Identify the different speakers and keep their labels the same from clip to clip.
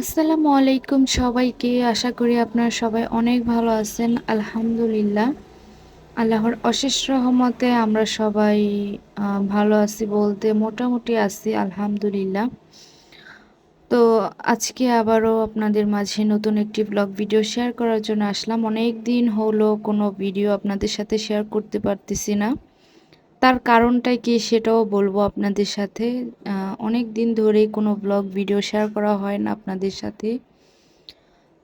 Speaker 1: আসসালামু আলাইকুম সবাইকে। আশা করি আপনারা সবাই অনেক ভালো আছেন। আলহামদুলিল্লাহ। আল্লাহর অশেষ রহমতে আমরা সবাই ভালো আছি বলতে মোটামুটি আছি, আলহামদুলিল্লাহ। তো আজকে আবারও আপনাদের মাঝে নতুন একটি ব্লগ ভিডিও শেয়ার করার জন্য আসলাম। অনেক দিন হলো কোনো ভিডিও আপনাদের সাথে শেয়ার করতে পারতেছি না। তার কারণটাই কি সেটাও বলব আপনাদের সাথে। অনেক দিন ধরেই কোনো ব্লগ ভিডিও শেয়ার করা হয় না আপনাদের সাথে।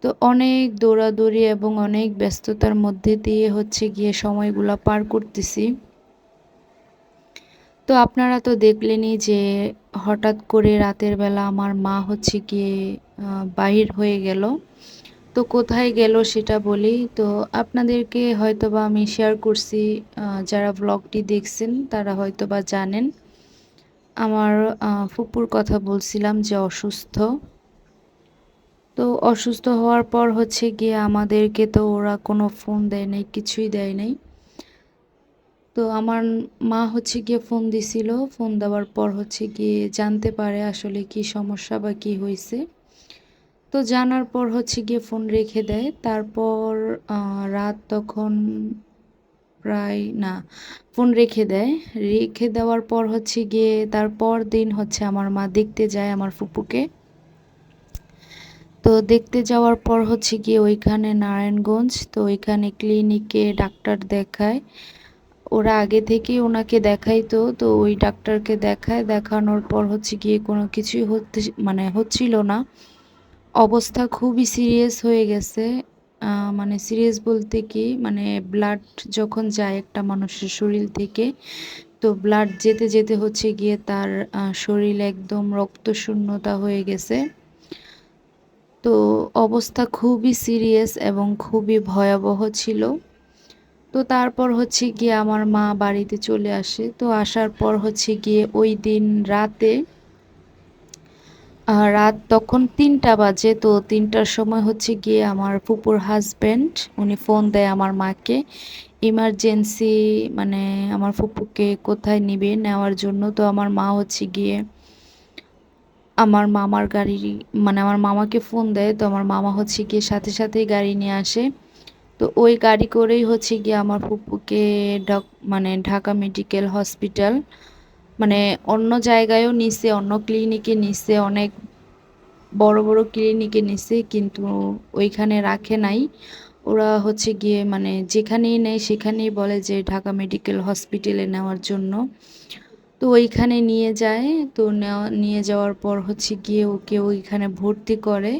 Speaker 1: তো অনেক দৌড়াদৌড়ি এবং অনেক ব্যস্ততার মধ্যে দিয়ে হচ্ছে গিয়ে সময়গুলো পার করতেছি। তো আপনারা তো দেখলেনই যে হঠাৎ করে রাতের বেলা আমার মা হচ্ছে গিয়ে বাহির হয়ে গেল। তো কোথায় গেল সেটা বলি। তো আপনাদেরকে হয়তোবা আমি শেয়ার করছি যারা ব্লগটি দেখছেন তারা হয়তোবা জানেন। আমার ফুপুর কথা বলছিলাম যে অসুস্থ। তো অসুস্থ হওয়ার পর হচ্ছে গিয়ে আমাদেরকে তো ওরা কোনো ফোন দেয় নাই, কিছুই দেয় নাই। তো আমার মা হচ্ছে গিয়ে ফোন দিছিল ফোন দেওয়ার পর হচ্ছে গিয়ে জানতে পারে আসলে কি সমস্যা বা কি হয়েছে। তো জানার পর হচ্ছে গিয়ে ফোন রেখে দেয়। তারপর রাত তখন প্রায়, না, ফোন রেখে দেয়। রেখে দেওয়ার পর হচ্ছে গিয়ে তারপর দিন হচ্ছে আমার মা দেখতে যায় আমার ফুপুকে। তো দেখতে যাওয়ার পর হচ্ছে গিয়ে ওইখানে নারায়ণগঞ্জ, তো ওইখানে ক্লিনিকে ডাক্তার দেখায়। ওরা আগে থেকেই ওনাকে দেখাইতো, তো ওই ডাক্তারকে দেখায়। দেখানোর পর হচ্ছে গিয়ে কোনো কিছুই হতে মানে হচ্ছিল না। অবস্থা খুবই সিরিয়াস হয়ে গেছে। মানে সিরিয়াস বলতে কি মানে ব্লাড যখন যায় একটা মানুষের শরীর থেকে, তো ব্লাড যেতে যেতে হচ্ছে গিয়ে তার শরীর একদম রক্তশূন্যতা হয়ে গেছে। তো অবস্থা খুবই সিরিয়াস এবং খুবই ভয়াবহ ছিল। তো তারপর হচ্ছে গিয়ে আমার মা বাড়িতে চলে আসে। তো আসার পর হচ্ছে গিয়ে ওই দিন রাতে রাত তখন তিনটা বাজে, তো তিনটার সময় হচ্ছে গিয়ে আমার ফুপুর হাজবেন্ড উনি ফোন দেয় আমার মাকে ইমার্জেন্সি মানে আমার ফুপুকে কোথায় নিবে নেওয়ার জন্য? তো আমার মা হচ্ছে গিয়ে আমার মামার গাড়ি মানে আমার মামাকে ফোন দেয়, তো আমার মামা হচ্ছে গিয়ে সাথে সাথেই গাড়ি নিয়ে আসে। তো ওই গাড়ি করেই হচ্ছে গিয়ে আমার ফুপুকে মানে ঢাকা মেডিকেল হসপিটাল মানে অন্য জায়গায়ও নিছে, অন্য ক্লিনিকে নিছে, অনেক বড় বড় ক্লিনিকে নিছে, কিন্তু ওইখানে রাখে নাই। ওরা হচ্ছে গিয়ে মানে যেখানেই নেয় সেখানেই বলে যে ঢাকা মেডিকেল হসপিটালে নেওয়ার জন্য। তো ওইখানে নিয়ে যায়, তো নিয়ে যাওয়ার পর হচ্ছে গিয়ে ওকে ওইখানে ভর্তি করে।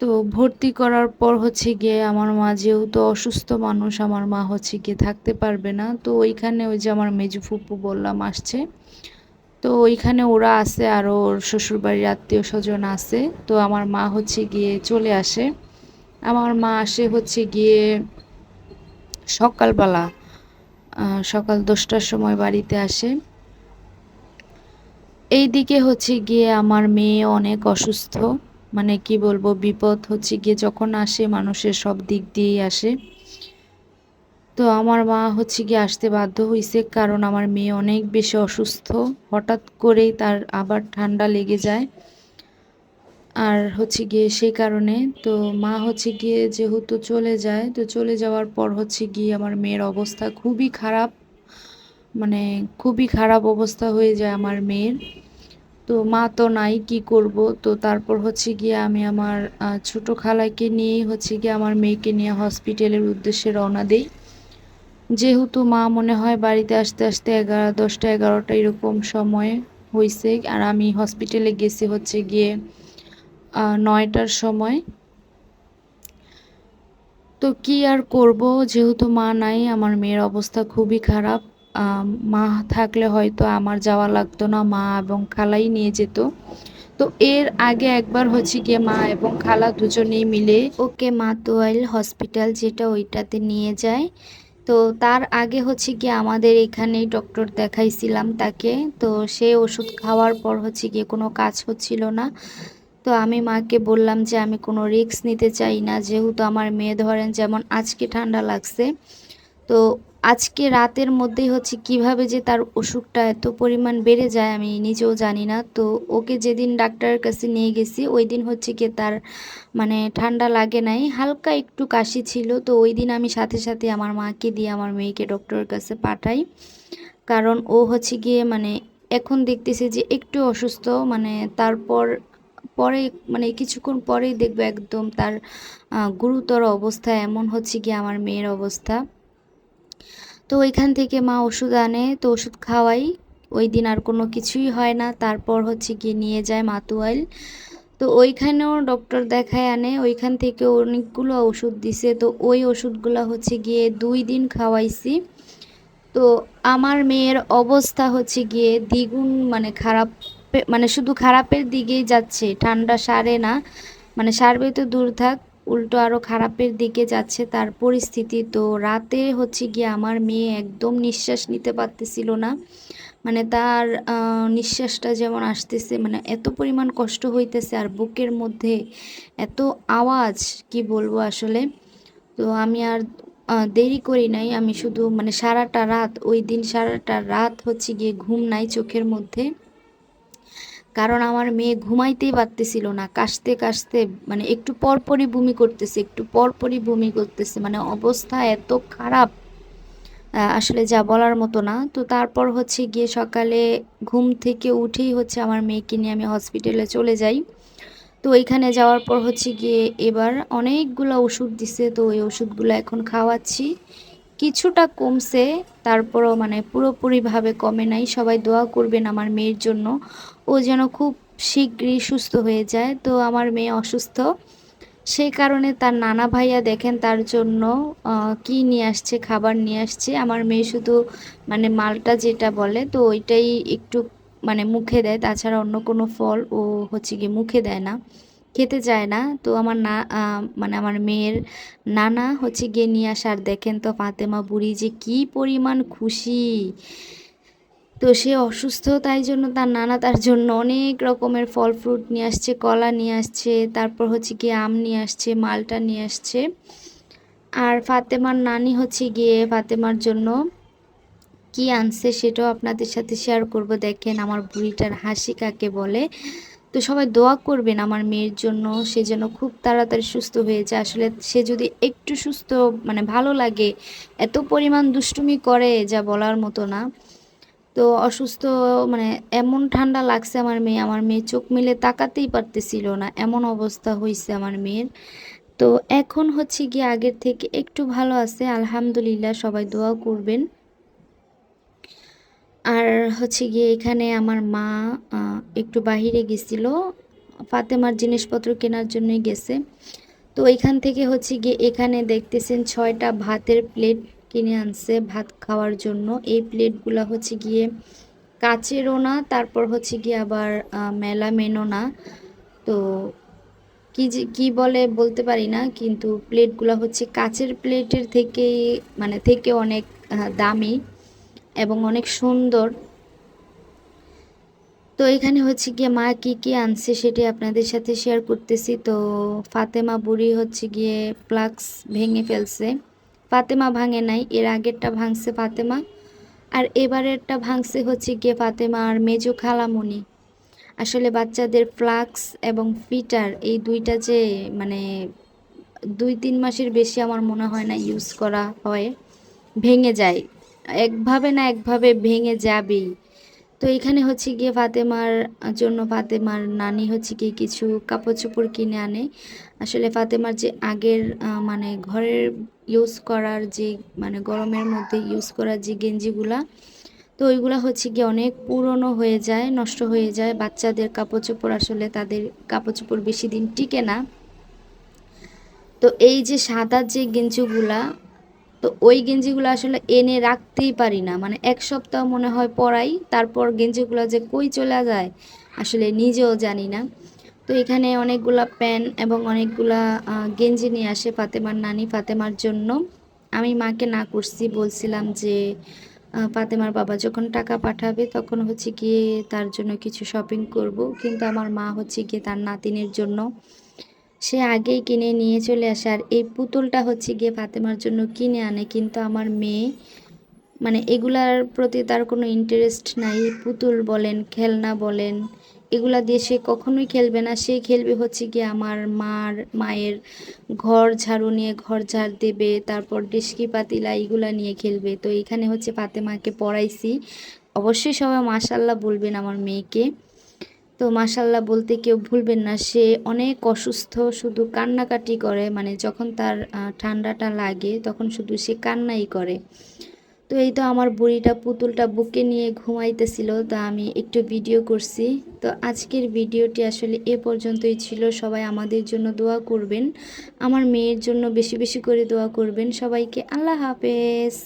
Speaker 1: তো ভর্তি করার পর হচ্ছে গিয়ে আমার মা যেহেতু অসুস্থ মানুষ, আমার মা হচ্ছে গিয়ে থাকতে পারবে না। তো ওইখানে ওই যে আমার মেজু ফুপু বললাম আসছে। তো ওইখানে ওরা আছে আর ওর শ্বশুরবাড়ির আত্মীয় স্বজন আছে। তো আমার মা হচ্ছে গিয়ে চলে আসে। আমার মা আসে হচ্ছে গিয়ে সকালবেলা সকাল দশটার সময় বাড়িতে আসে। এই দিকে হচ্ছে গিয়ে আমার মেয়ে অনেক অসুস্থ। মানে কি বলব, বিপদ হচ্ছে গিয়ে যখন আসে মানুষের সব দিক দিয়েই আসে। তো আমার মা হচ্ছে গিয়ে আসতে বাধ্য হয়েছে কারণ আমার মেয়ে অনেক বেশি অসুস্থ। হঠাৎ করেই তার আবার ঠান্ডা লেগে যায়। আর হচ্ছে গিয়ে সেই কারণে তো মা হচ্ছে গিয়ে যেহেতু চলে যায়, তো চলে যাওয়ার পর হচ্ছে গিয়ে আমার মেয়ের অবস্থা খুবই খারাপ। মানে খুবই খারাপ অবস্থা হয়ে যায় আমার মেয়ের। তো মা তো নাই, কি করব? তো তারপর হচ্ছে গিয়ে আমি আমার ছোট খালাকে নিয়েই হচ্ছে গিয়ে আমার মেয়েকে নিয়ে হসপিটালের উদ্দেশ্যে রওনা দিই। যেহেতু মা মনে হয় বাড়িতে আসতে আসতে এগারো, দশটা, এগারোটা এরকম সময় হয়েছে আর আমি হসপিটালে গেছি হচ্ছে গিয়ে নয়টার সময়। তো কি আর করব? যেহেতু মা নাই, আমার মেয়ের অবস্থা খুবই খারাপ। মা থাকলে হয়তো আমার যাওয়া লাগতো না, মা এবং খালাই নিয়ে যেত। তো এর আগে একবার হচ্ছে গিয়ে মা এবং খালা দুজনেই মিলে
Speaker 2: ওকে, মা মাতোয়াইল হসপিটাল যেটা ওইটাতে নিয়ে যায়। তো তার আগে হচ্ছে গিয়ে আমাদের এখানেই ডক্টর দেখাইছিলাম তাকে। তো সে ওষুধ খাওয়ার পর হচ্ছে গিয়ে কোনো কাজ হচ্ছিল না। তো আমি মাকে বললাম যে আমি কোনো রিস্ক নিতে চাই না, যেহেতু আমার মেয়ে ধরেন যেমন আজকে ঠান্ডা লাগছে। তো
Speaker 1: আজকে রাতের মধ্যেই হচ্ছে কীভাবে যে তার অসুখটা এত পরিমাণ বেড়ে যায় আমি নিজেও জানি না। তো ওকে যেদিন ডাক্তারের কাছে নিয়ে গেছি, ওই দিন হচ্ছে কি তার মানে ঠান্ডা লাগে নাই, হালকা একটু কাশি ছিল। তো ওই দিন আমি সাথে সাথে আমার মাকে দিয়ে আমার মেয়েকে ডক্টরের কাছে পাঠাই। কারণ ও হচ্ছে গিয়ে মানে এখন দেখতেছে যে একটু অসুস্থ মানে তারপর পরে মানে কিছুক্ষণ পরেই দেখবে একদম তার গুরুতর অবস্থা, এমন হচ্ছে গিয়ে আমার মেয়ের অবস্থা। তো ওইখান থেকে মা ওষুধ আনে, তো ওষুধ খাওয়াই। ওই দিন আর কোনো কিছুই হয় না। তারপর হচ্ছে গিয়ে নিয়ে যায় মাতুয়াইল তো ওইখানেও ডক্টর দেখায় আনে। ওইখান থেকে অনেকগুলো ওষুধ দিছে। তো ওই ওষুধগুলো হচ্ছে গিয়ে দুই দিন খাওয়াইছি। তো আমার মেয়ের অবস্থা হচ্ছে গিয়ে দ্বিগুণ মানে খারাপ মানে শুধু খারাপের দিকেই যাচ্ছে। ঠান্ডা সারে না। মানে সারবে তো দূর থাক। উল্টো আরও খারাপের দিকে যাচ্ছে তার পরিস্থিতি। তো রাতে হচ্ছে গিয়ে আমার মেয়ে একদম নিঃশ্বাস নিতে পারতেছিল না। মানে তার নিঃশ্বাসটা যেমন আসতেছে মানে এত পরিমাণ কষ্ট হইতেছে আর বুকের মধ্যে এত আওয়াজ, কি বলব আসলে। তো আমি আর দেরি করি নাই। আমি শুধু মানে সারাটা রাত, ওই দিন সারাটা রাত হচ্ছে গিয়ে ঘুম নাই চোখের মধ্যে। কারণ আমার মেয়ে ঘুমাইতেই পারতেছিল না, কাশতে কাশতে মানে একটু পরপরই বমি করতেছে, একটু পরপরই বমি করতেছে মানে অবস্থা এত খারাপ। আসলে যা বলার মতো না। তো তারপর হচ্ছে গিয়ে সকালে ঘুম থেকে উঠেই হচ্ছে আমার মেয়েকে নিয়ে আমি হসপিটালে চলে যাই। তো ওইখানে যাওয়ার পর হচ্ছে গিয়ে এবার অনেকগুলো ওষুধ দিছে, তো ওই ওষুধগুলো এখন খাওয়াচ্ছি। কিছুটা কমছে, তারপরও মানে পুরোপুরিভাবে কমে নাই। সবাই দোয়া করবেন আমার মেয়ের জন্য। ও যেন খুব শীঘ্রই সুস্থ হয়ে যায়। তো আমার মেয়ে অসুস্থ। সেই কারণে তার নানা ভাইয়া দেখেন তার জন্য কি নিয়ে আসছে, খাবার নিয়ে আসছে। আমার মেয়ে শুধু মানে মালটা যেটা বলে, তো ওইটাই একটু মানে মুখে দেয়। তাছাড়া অন্য কোনো ফল ও হচ্ছে গিয়ে মুখে দেয় না, খেতে চায় না। তো আমার না মানে আমার মেয়ের নানা হচ্ছে গিয়ে নিয়ে আসার। দেখেন তো ফাতেমা বুড়ি যে কি পরিমাণ খুশি। তো সে অসুস্থ, তাই জন্য তার নানা তার জন্য অনেক রকমের ফল ফ্রুট নিয়ে আসছে, কলা নিয়ে আসছে, তারপর হচ্ছে গিয়ে আম নিয়ে আসছে, মালটা নিয়ে আসছে। আর ফাতেমার নানি হচ্ছে গিয়ে ফাতেমার জন্য কি আনছে সেটাও আপনাদের সাথে শেয়ার করব। দেখেন আমার বুড়িটার হাসি কাকে বলে। তো সবাই দোয়া করবেন আমার মেয়ের জন্য, সে যেন খুব তাড়াতাড়ি সুস্থ হয়ে যায়। আসলে সে যদি একটু সুস্থ মানে ভালো লাগে, এত পরিমাণ দুষ্টুমি করে, যা বলার মতো না। তো অসুস্থ মানে এমন ঠান্ডা লাগছে আমার মেয়ে আমার মেয়ে চোখ মিলে তাকাতেই পারতেছিল না, এমন অবস্থা হয়েছে আমার মেয়ের। তো এখন হচ্ছে গিয়ে আগের থেকে একটু ভালো আছে, আলহামদুলিল্লাহ সবাই দোয়া করবেন। আর হচ্ছে গিয়ে এখানে আমার মা একটু বাহিরে গেছিল, ফাতেমার জিনিসপত্র কেনার জন্যই গেছে। তো এইখান থেকে হচ্ছে গিয়ে এখানে দেখতেছেন ছয়টা ভাতের প্লেট কিনে আনছে ভাত খাওয়ার জন্য। এই প্লেটগুলো হচ্ছে গিয়ে কাচেরও না, তারপর হচ্ছে গিয়ে আবার মেলামেনও না। তো কি যে, কি বলে বলতে পারি না, কিন্তু প্লেটগুলো হচ্ছে কাচের প্লেটের থেকে মানে থেকে অনেক দামি এবং অনেক সুন্দর। তো এখানে হচ্ছে গিয়ে মা কি কি আনছে সেটি আপনাদের সাথে শেয়ার করতেছি। তো ফাতেমা বুড়ি হচ্ছে গিয়ে ফ্লাক্স ভেঙে ফেলছে। ফাতেমা ভাঙে নাই, এর আগেরটা ভাঙছে ফাতেমা, আর এবারেরটা ভাঙছে হচ্ছে গিয়ে ফাতেমা আর মেজো খালামুনি আসলে বাচ্চাদের ফ্লাক্স এবং ফিটার এই দুইটা যে মানে দুই তিন মাসের বেশি আমার মনে হয় না ইউজ করা হয়, ভেঙে যায়। একভাবে না একভাবে ভেঙে যাবেই। তো এখানে হচ্ছে গিয়ে ফাতেমার জন্য ফাতেমার নানি হচ্ছে গিয়ে কিছু কাপড় চোপড় কিনে আনে। আসলে ফাতেমার যে আগের মানে ঘরের ইউজ করার যে মানে গরমের মধ্যে ইউজ করার যে গেঞ্জিগুলা, তো ওইগুলা হচ্ছে গিয়ে অনেক পুরনো হয়ে যায়, নষ্ট হয়ে যায়। বাচ্চাদের কাপড় চোপড় আসলে তাদের কাপড় চোপড় বেশি দিন টিকে না। তো এই যে সাদা যে গেঞ্জিগুলা, তো ওই গেঞ্জিগুলো আসলে এনে রাখতেই পারি না। মানে এক সপ্তাহ মনে হয় পরাই, তারপর গেঞ্জিগুলো যে কই চলে যায়, আসলে নিজেও জানি না। তো এখানে অনেকগুলা প্যান্ট এবং অনেকগুলা গেঞ্জি নিয়ে আসে ফাতেমার নানি ফাতেমার জন্য। আমি মাকে না করছি, বলছিলাম যে ফাতেমার বাবা যখন টাকা পাঠাবে তখন হচ্ছে গিয়ে তার জন্য কিছু শপিং করব। কিন্তু আমার মা হচ্ছে গিয়ে তার নাতিনের জন্য। সে আগেই কিনে নিয়ে চলে আসে। আর এই পুতুলটা হচ্ছে গিয়ে ফাতেমার জন্য কিনে আনে। কিন্তু আমার মেয়ে মানে এগুলার প্রতি তার কোনো ইন্টারেস্ট নাই। পুতুল বলেন, খেলনা বলেন এগুলা দিয়ে সে কখনোই খেলবে না। সে খেলবে হচ্ছে কি আমার মার, মায়ের ঘর ঝাড়ু নিয়ে ঘর ঝাড় দেবে, তারপর ডিস্কি পাতিলা এগুলা নিয়ে খেলবে। তো এখানে হচ্ছে ফাতেমাকে পড়াইছি। অবশ্যই সবাই মাশাল্লাহ বলবেন আমার মেয়েকে। তো মাশাল্লাহ বলতে কেউ ভুলবেন না, সে অনেক অসুস্থ, শুধু কান্নাকাটি করে। মানে যখন তার ঠান্ডাটা লাগে, তখন শুধু সে কান্নাই করে। তো এই তো আমার বুড়িটা পুতুলটা বুকে নিয়ে ঘুমাইতেছিল, তো আমি একটু ভিডিও করছি। তো আজকের ভিডিওটি আসলে এ পর্যন্তই ছিল। সবাই আমাদের জন্য দোয়া করবেন। আমার মেয়ের জন্য বেশি বেশি করে দোয়া করবেন। সবাইকে আল্লাহ হাফেজ।